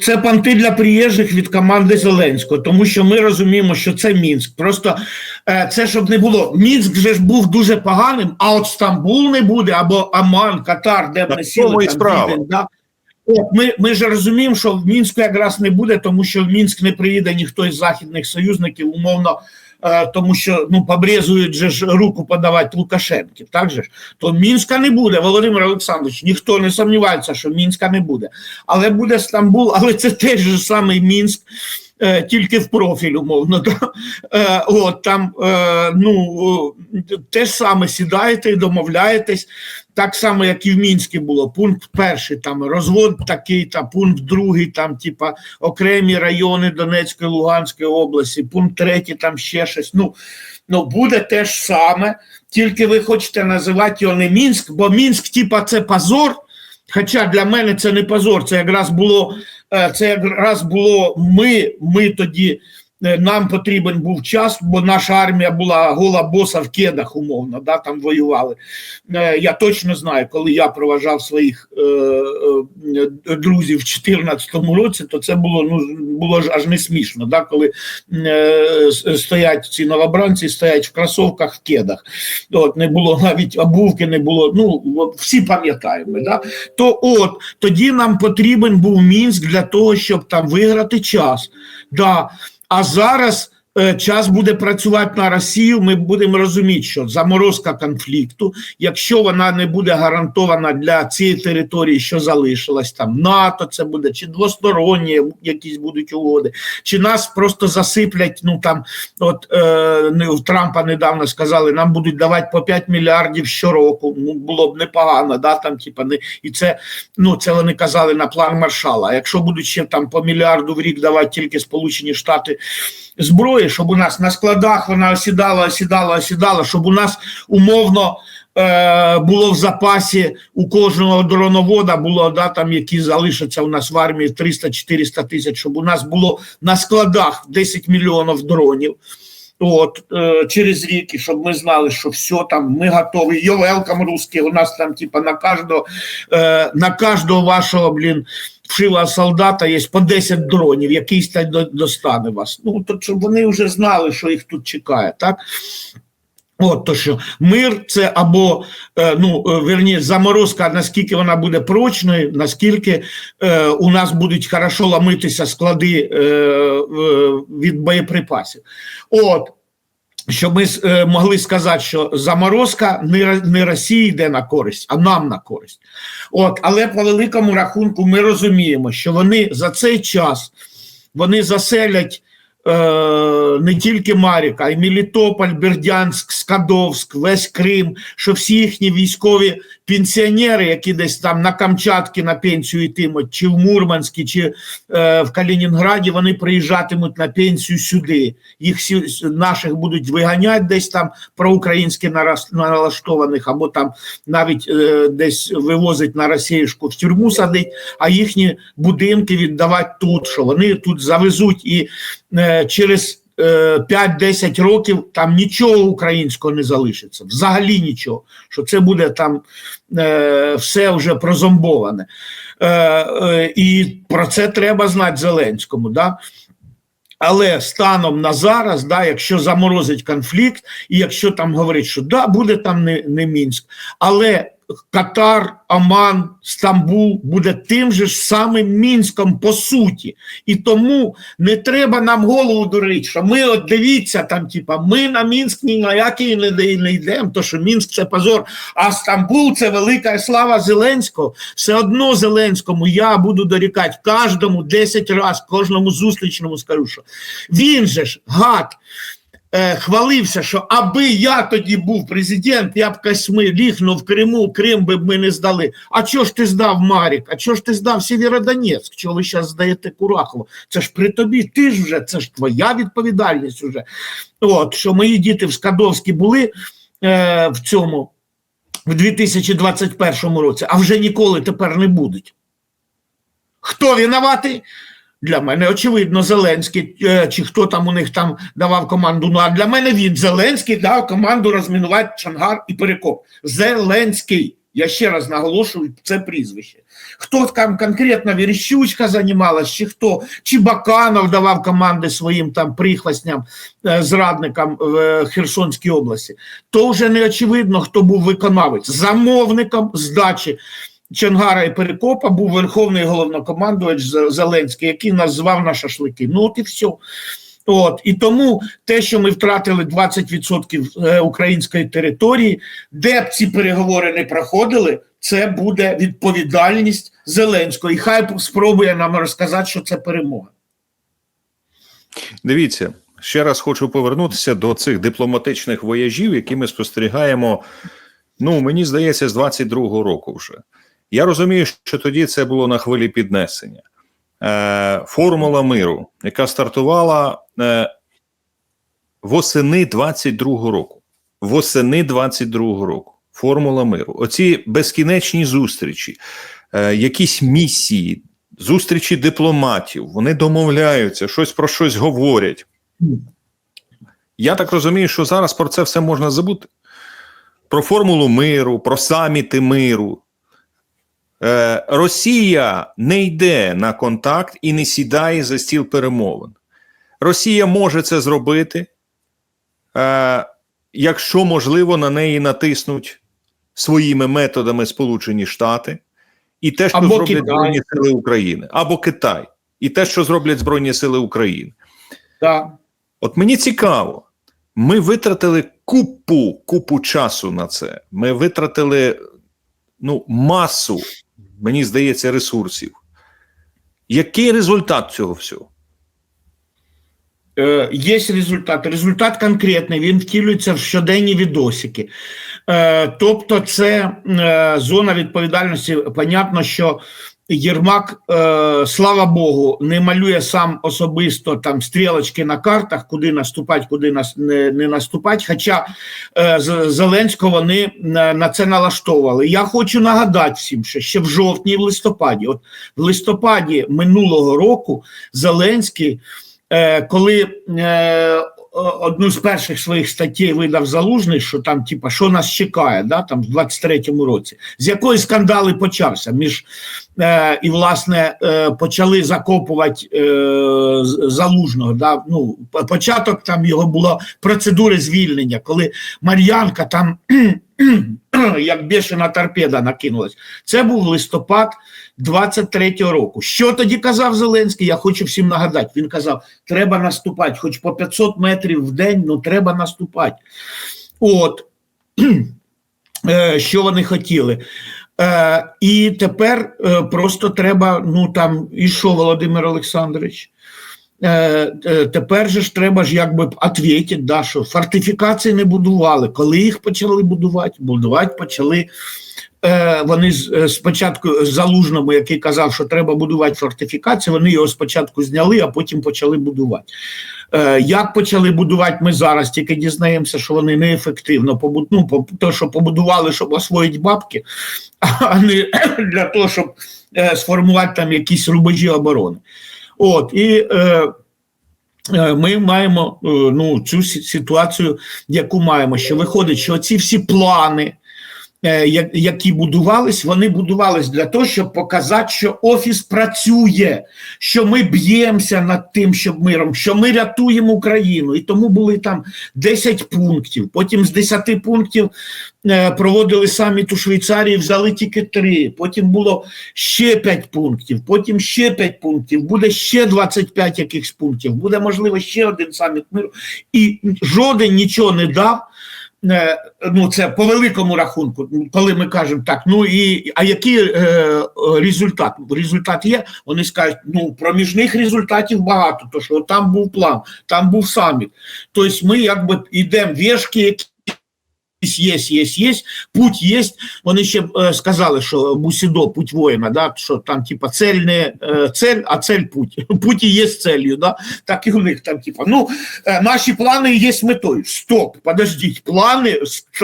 Це панти для приїжджих від команди Зеленського, тому що ми розуміємо, що це Мінськ. Просто е, це щоб не було. Мінськ вже ж був дуже поганим, а от Стамбул не буде, або Аман, Катар, де б не сіли там справа. Да? От, ми, ми ж розуміємо, що в Мінську якраз не буде, тому що в Мінськ не приїде ніхто із західних союзників, умовно, тому що ну побрезують же ж руку подавати Лукашенки. Так же ж то Мінська не буде, Володимир Олександрович. Ніхто не сумнівається, що Мінська не буде. Але буде Стамбул, але це теж же самий Мінськ. Е, Тільки в профіль, умовно, да? Е, от там е, ну те ж саме сідаєте і домовляєтесь, так само, як і в Мінську було. Пункт перший там розвод такий, та пункт другий, там, типа окремі райони Донецької, Луганської області, пункт третій, там ще щось. Ну, ну буде те ж саме, тільки ви хочете називати його не Мінськ, бо Мінськ, типа, це позор. Хоча для мене це не позор, це якраз було, е, це якраз було ми, ми тоді. Е, Нам потрібен був час, бо наша армія була гола боса в кедах, умовно, да, там воювали. Е, Я точно знаю, коли я проважав своїх е, друзів в 2014 році, то це було ну було ж аж не смішно, да, коли стоять ці новобранці, стоять в кросовках в кедах. От не було навіть обувки, не було. Ну всі пам'ятаємо, да. То от тоді нам потрібен був мінськ для того, щоб там виграти час. Да. А зараз е, час буде працювати на Росію. Ми будемо розуміти, що заморозка конфлікту, якщо вона не буде гарантована для цієї території, що залишилась там, НАТО це буде, чи двосторонні якісь будуть угоди, чи нас просто засиплять. Ну там, от е, Трампа недавно сказали, нам будуть давати по 5 мільярдів щороку. Ну було б непогано, да там, типа не і це ну це вони казали на план маршала. А якщо будуть ще там по мільярду в рік давати тільки Сполучені Штати зброї, щоб у нас на складах вона осідала, осідала, осідала, щоб у нас умовно. е, Було в запасі у кожного дроновода було да там, які залишаться у нас в армії 300-400 тисяч, щоб у нас було на складах 10 мільйонів дронів. От е, через рік, щоб ми знали, що все там ми готові. Йо велкам русський, у нас там, типа, на кожного, е, на кожного вашого, блін, вшивого солдата є по 10 дронів, якийсь та достане вас. Ну, то щоб вони вже знали, що їх тут чекає, так? От то що мир це або е, ну е, верні заморозка, наскільки вона буде прочною, наскільки е, у нас будуть хорошо ламитися склади е, від боєприпасів. От щоб ми е, могли сказати, що заморозка не, Росії йде на користь, а нам на користь. От, але по великому рахунку ми розуміємо, що вони за цей час вони заселять не тільки Марік, а й Мелітополь, Бердянськ, Скадовськ, весь Крим, що всі їхні військові пенсіонери, які десь там на Камчатці на пенсію йтимуть, чи в Мурманській, чи е, в Калінінграді, вони приїжджатимуть на пенсію сюди. Їх всі наших будуть виганяти десь там проукраїнськи налаштованих, або там навіть е, десь вивозить на Росіюшку в тюрму садить, а їхні будинки віддавати тут, що вони тут завезуть і е, через е, 5-10 років там нічого українського не залишиться, взагалі нічого, що це буде там е, все вже прозомбоване. Е, е, і про це треба знати Зеленському. Да? Але станом на зараз, да, якщо заморозить конфлікт, і якщо там говорить, що да, буде там не, не Мінськ, але Катар, Оман, Стамбул буде тим же ж самим Мінськом по суті. І тому не треба нам голову дурити, що ми от дивіться, там, типа, ми на Мінськ ні на який не, не йдемо, то що Мінськ це позор, а Стамбул це велика слава Зеленського. Все одно Зеленському я буду дорікати кожному 10 разів, кожному зустрічному скажу, що він же ж гад. Е, Хвалився, що аби я тоді був президент, я б косьми ліг, ну в Криму, Крим би ми не здали. А чого ж ти здав Марік? А чого ж ти здав Сєвєродонецьк? Чого ви зараз здаєте Курахово? Це ж при тобі, ти ж вже, це ж твоя відповідальність уже. От, що мої діти в Скадовській були е, в цьому в 2021 році, а вже ніколи тепер не будуть. Хто винуватий? Для мене очевидно, Зеленський, е, чи хто там у них там давав команду. Ну а для мене він Зеленський дав команду розмінувати Чангар і Перекоп. Зеленський. Я ще раз наголошую це прізвище. Хто там конкретно Верещучка займалась, чи хто, чи Баканов давав команди своїм там прихвостням, е, зрадникам в е, Херсонській області, то вже не очевидно, хто був виконавець. Замовником здачі Чонгара і Перекопа був верховний головнокомандувач Зеленський, який нас звав на шашлики. Ну от і все. От і тому те, що ми втратили 20% е, української території, де б ці переговори не проходили, це буде відповідальність Зеленського. І хай спробує нам розказати, що це перемога. Дивіться, ще раз хочу повернутися до цих дипломатичних вояжів, які ми спостерігаємо. Ну, мені здається, з 22-го року вже. Я розумію, що тоді це було на хвилі піднесення. Е, Формула миру, яка стартувала е, восени 22-го року. Восени 22-го року. Формула миру. Оці безкінечні зустрічі, е, якісь місії, зустрічі дипломатів, вони домовляються, щось про щось говорять. Я так розумію, що зараз про це все можна забути. Про формулу миру, про саміти миру. Е, Росія не йде на контакт і не сідає за стіл перемовин. Росія може це зробити, е, якщо можливо на неї натиснуть своїми методами Сполучені Штати і те, що Або зроблять Китай. Збройні Сили України, або Китай, і те, що зроблять Збройні Сили України. Так. От мені цікаво, ми витратили купу, купу часу на це. Ми витратили ну, масу, мені здається, ресурсів. Який результат цього всього? Е, Є результат. Результат конкретний, він втілюється в щоденні відосики. Е, Тобто, це е, зона відповідальності. Понятно, що Єрмак, е, слава Богу, не малює сам особисто там стрілочки на картах, куди наступати, куди нас не, не наступати. Хоча е, Зеленського вони на, на це налаштовували. Я хочу нагадати всім, що ще в жовтні, в листопаді, от в листопаді минулого року Зеленський е, коли е, одну з перших своїх статей видав залужний, що там, типа, що нас чекає, да, там в 23-му році, з якої скандали почався між е, і власне е, почали закопувати е, залужного. Да, ну, початок там його було процедури звільнення, коли Мар'янка там. Як бешена торпеда накинулась. Це був листопад 23-го року. Що тоді казав Зеленський? Я хочу всім нагадати. Він казав: треба наступати, хоч по 500 метрів в день, ну треба наступати. От Е, що вони хотіли. Е, І тепер е, просто треба, ну там, і що, Володимир Олександрович? Тепер же ж треба ж якби відповідати, да, що фортифікації не будували. Коли їх почали будувати? Будувати почали вони з- е, спочатку залужному, який казав, що треба будувати фортифікації, вони його спочатку зняли, а потім почали будувати. Е, Як почали будувати, ми зараз тільки дізнаємося, що вони неефективно ну, те, що побудували, щоб освоїти бабки, а не для того, щоб е, сформувати там якісь рубежі оборони. От і е, е, ми маємо е, ну, цю ситуацію, яку маємо, що виходить, що ці всі плани, е, які будувались, вони будувались для того, щоб показати, що офіс працює, що ми б'ємося над тим, щоб миром, що ми рятуємо Україну. І тому були там 10 пунктів. Потім з 10 пунктів е, проводили саміт у Швейцарії, взяли тільки 3. Потім було ще 5 пунктів, потім ще 5 пунктів, буде ще 25 якихось пунктів, буде можливо ще один саміт миру. І жоден нічого не дав. Ну, це по великому рахунку, коли ми кажемо так, ну і а який е, результат? Результат є, вони скажуть, ну проміжних результатів багато, то що там був план, там був саміт. Тобто ми якби йдемо вішки, є, є, є, путь є. Вони ще е, сказали, що Бусідо, путь воїна, да, що там, типа, цель не е, цель, а цель путь. Путь і є целью, да? так і у них там, типа, ну, е, наші плани є метою. Стоп, подождіть, плани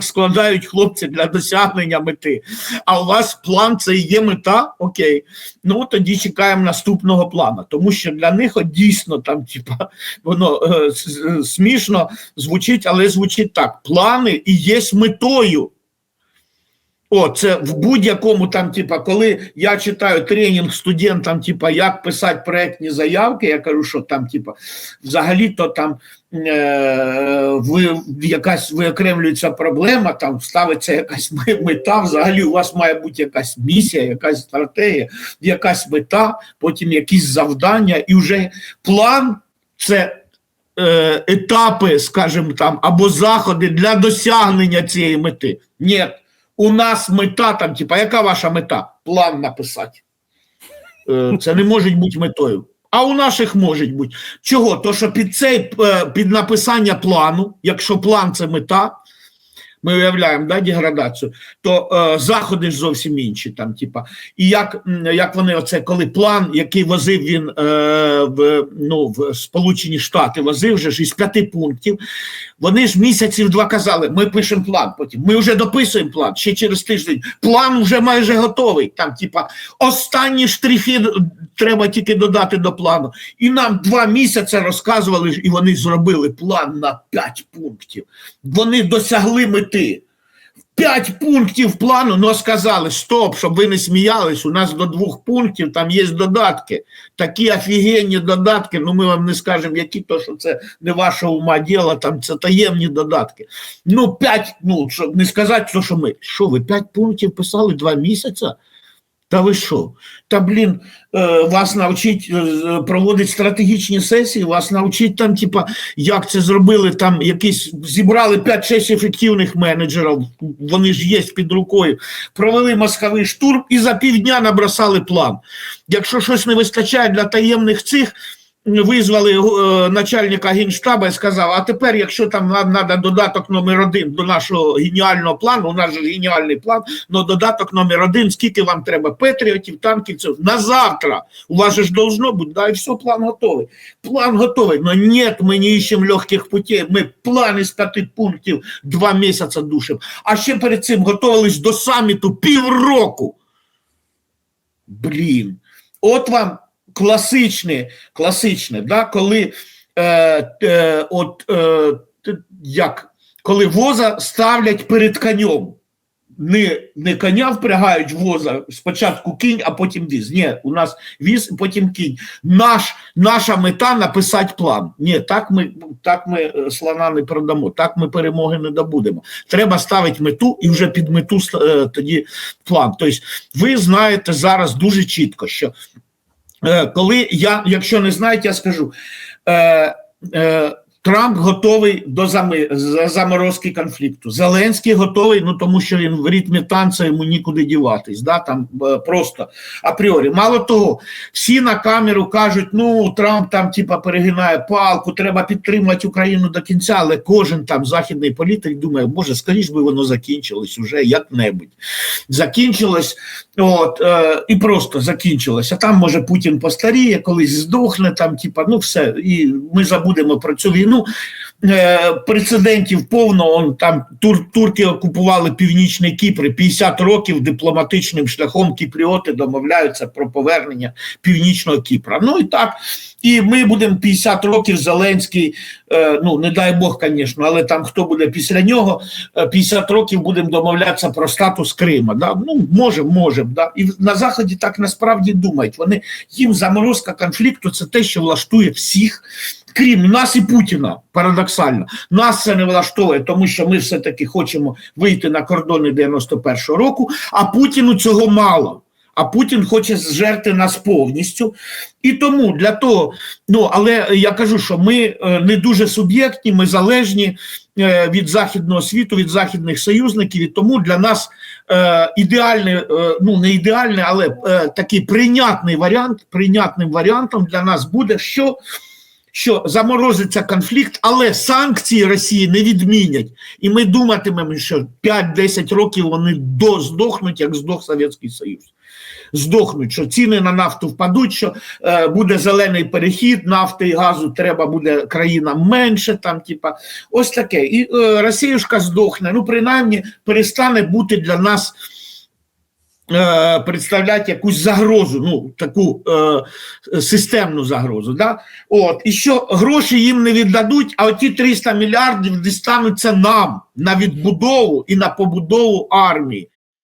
складають хлопці для досягнення мети. А у вас план це є мета? Окей. Ну тоді чекаємо наступного плану. Тому що для них от, дійсно там, типа, воно е, смішно звучить, але звучить так: плани і є метою. О, це в будь-якому там, типа, коли я читаю тренінг студентам, типа, як писати проектні заявки, я кажу, що там, типа, взагалі-то там е, ви, якась виокремлюється проблема, там ставиться якась мета, взагалі у вас має бути якась місія, якась стратегія, якась мета, потім якісь завдання, і вже план це е, етапи, скажімо там, або заходи для досягнення цієї мети. Ні, у нас мета там, типа, яка ваша мета? План написати. Е, Це не може бути метою. А у наших може бути. Чого? То, що під цей е, під написання плану, якщо план це мета, ми уявляємо да, деградацію, то е, заходи ж зовсім інші. Там, типа, і як, як вони, оце, коли план, який возив він е, в, ну, в Сполучені Штати, возив же ж із п'яти пунктів, вони ж місяців два казали, ми пишемо план потім, ми вже дописуємо план, ще через тиждень. План вже майже готовий. Там, типа, останні штрихи треба тільки додати до плану. І нам два місяці розказували, і вони зробили план на п'ять пунктів. Вони досягли мети. П'ять пунктів плану, ну сказали, стоп, щоб ви не сміялись, у нас до двох пунктів там є додатки. Такі офігенні додатки, ну ми вам не скажемо, які, то що це не ваша ума діла, там це таємні додатки. Ну, п'ять, ну, щоб не сказати, то, що ми. Що, ви п'ять пунктів писали два місяці? Та ви що? Та блін, е, вас навчить проводить проводити стратегічні сесії, вас навчить там, типа, як це зробили, там якісь зібрали 5-6 ефективних менеджерів, вони ж є під рукою, провели мозковий штурм і за півдня набросали план. Якщо щось не вистачає для таємних цих, визвали е, начальника генштаба і сказав: а тепер, якщо там нам треба додаток номер один до нашого геніального плану, у нас же геніальний план, но додаток номер один, скільки вам треба патріотів, танків, це на завтра. У вас же ж должно бути, да, і все, план готовий. План готовий, но нет, ми не ищем легких путей, ми план із п'яти пунктів два місяці душимо. А ще перед цим готувались до саміту півроку. Блін, от вам класичне, класичне, да, коли е, е, от, е, як, коли воза ставлять перед конем. Не, не коня впрягають воза, спочатку кінь, а потім віз. Ні, у нас віз, потім кінь. Наш, наша мета написати план. Ні, так ми, так ми е, слона не продамо, так ми перемоги не добудемо. Треба ставити мету і вже під мету е, тоді план. Тобто, ви знаєте зараз дуже чітко, що коли я, якщо не знаєте, я скажу. Е, е, Трамп готовий до заморозки конфлікту. Зеленський готовий, ну тому що він в ритмі танця йому нікуди діватись. Да, там е, просто апріорі. Мало того, всі на камеру кажуть: ну Трамп там типа перегинає палку, треба підтримувати Україну до кінця, але кожен там західний політик думає, боже, скоріш би воно закінчилось уже як-небудь. Закінчилось, от, е, і просто закінчилось. А там може Путін постаріє, колись здохне, там, типа, ну все, і ми забудемо про цю війну. Е, прецедентів повно, он, там тур, турки окупували північний Кіпр, 50 років дипломатичним шляхом кіпріоти домовляються про повернення північного Кіпра. Ну і так, і ми будемо 50 років Зеленський, е, ну не дай Бог, звісно, але там хто буде після нього, е, 50 років будемо домовлятися про статус Крима. Да? Ну, можемо, можемо. Да? І на Заході так насправді думають. Вони їм заморозка конфлікту це те, що влаштує всіх, крім нас і Путіна, парадоксально. Нас це не влаштовує, тому що ми все-таки хочемо вийти на кордони 91-го року, а Путіну цього мало. А Путін хоче зжерти нас повністю. І тому для того, ну але я кажу, що ми е, не дуже суб'єктні, ми залежні е, від західного світу, від західних союзників, і тому для нас е, ідеальний, е, ну не ідеальний, але такий прийнятний варіант, прийнятним варіантом для нас буде, що що заморозиться конфлікт, але санкції Росії не відмінять. І ми думатимемо, що 5-10 років вони до, здохнуть, як здох Совєтський Союз. Здохнуть, що ціни на нафту впадуть, що е, буде зелений перехід, нафти і газу треба буде країнам менше. Там, типа, ось таке. І е, Росіюшка здохне. Ну, принаймні, перестане бути для нас е, представляти якусь загрозу, ну таку е, системну загрозу. Да? От, і що гроші їм не віддадуть, а оті 300 мільярдів дістануться нам на відбудову і на побудову армії.